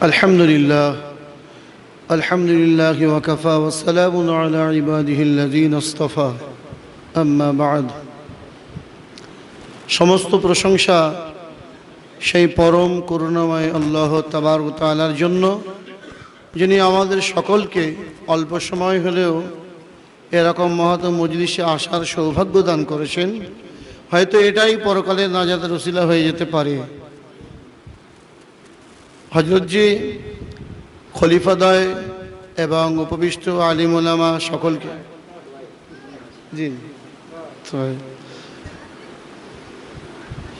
الحمد لله الحمد لله وكفى والسلام على عباده الذين اصطفى أما بعد সমস্ত প্রশংসা সেই পরম করুণাময় আল্লাহ তাবার তালার জন্য যিনি আমাদের সকলকে অল্প সময় হলেও এরকম মহৎ মজলিসে আসার সৌভাগ্য দান করেছেন হয়তো এটাই পরকালে নাজাত রসিলা হয়ে যেতে পারে হজরতজি খলিফাদয় এবং উপবিষ্ট আলিম ওলামা সকলকে। জি।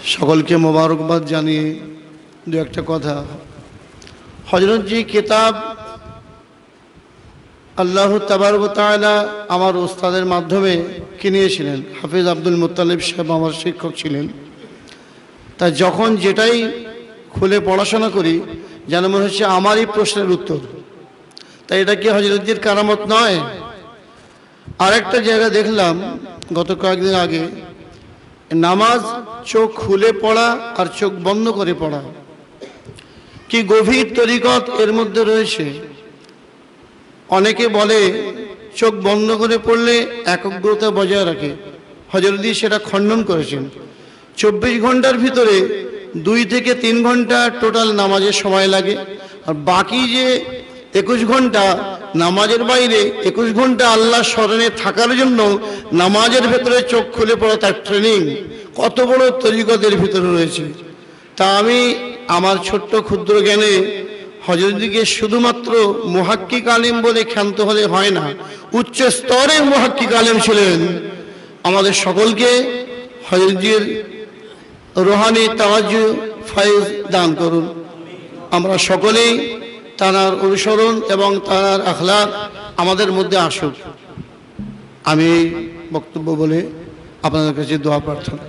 সকলকে মোবারকবাদ জানিয়ে দু একটা কথা। হজরতজি কিতাব আল্লাহ তাবারকতালা আমার ওস্তাদের মাধ্যমে কিনিয়েছিলেন। হাফিজ আব্দুল মুতালিব সাহেব আমার শিক্ষক ছিলেন। তা যখন যেটাই খুলে পড়াশোনা করি, যেন মনে হচ্ছে আমারই প্রশ্নের উত্তর। তাই এটা কি হজরতজির কারামত নয়? আরেকটা জায়গা দেখলাম গত কয়েকদিন আগে, নামাজ চোখ খুলে পড়া আর চোখ বন্ধ করে পড়া। কি গভীর তরিকত এর মধ্যে রয়েছে। অনেকে বলে, চোখ বন্ধ করে পড়লে একগ্রতা বজায় রাখে। হজরতজি সেটা খণ্ডন করেছেন। চব্বিশ ঘণ্টার ভিতরে দুই থেকে তিন ঘণ্টা টোটাল নামাজের সময় লাগে। আর বাকি যে একুশ ঘণ্টা নামাজের বাইরে, একুশ ঘণ্টা আল্লাহ স্মরণে থাকার জন্য নামাজের ভেতরে চোখ খুলে পড়া তার ট্রেনিং কত বড় তরিকতের ভিতরে রয়েছে। তা আমি আমার ছোট্ট ক্ষুদ্র জ্ঞানে হজরতদিকে শুধুমাত্র মহাক্কিক আলিম বলে ক্ষান্ত হলে হয় না, উচ্চ স্তরের মহাক্কিক আলিম ছিলেন। আমাদের সকলকে হজরতজির রোহানি তাওয়াজু ফাইজ দান করুন। আমরা সকলেই তার অনুসরণ এবং তার আখলাক আমাদের মধ্যে আসুক। আমি বক্তব্য বলে আপনাদের কাছে দোয়া প্রার্থনা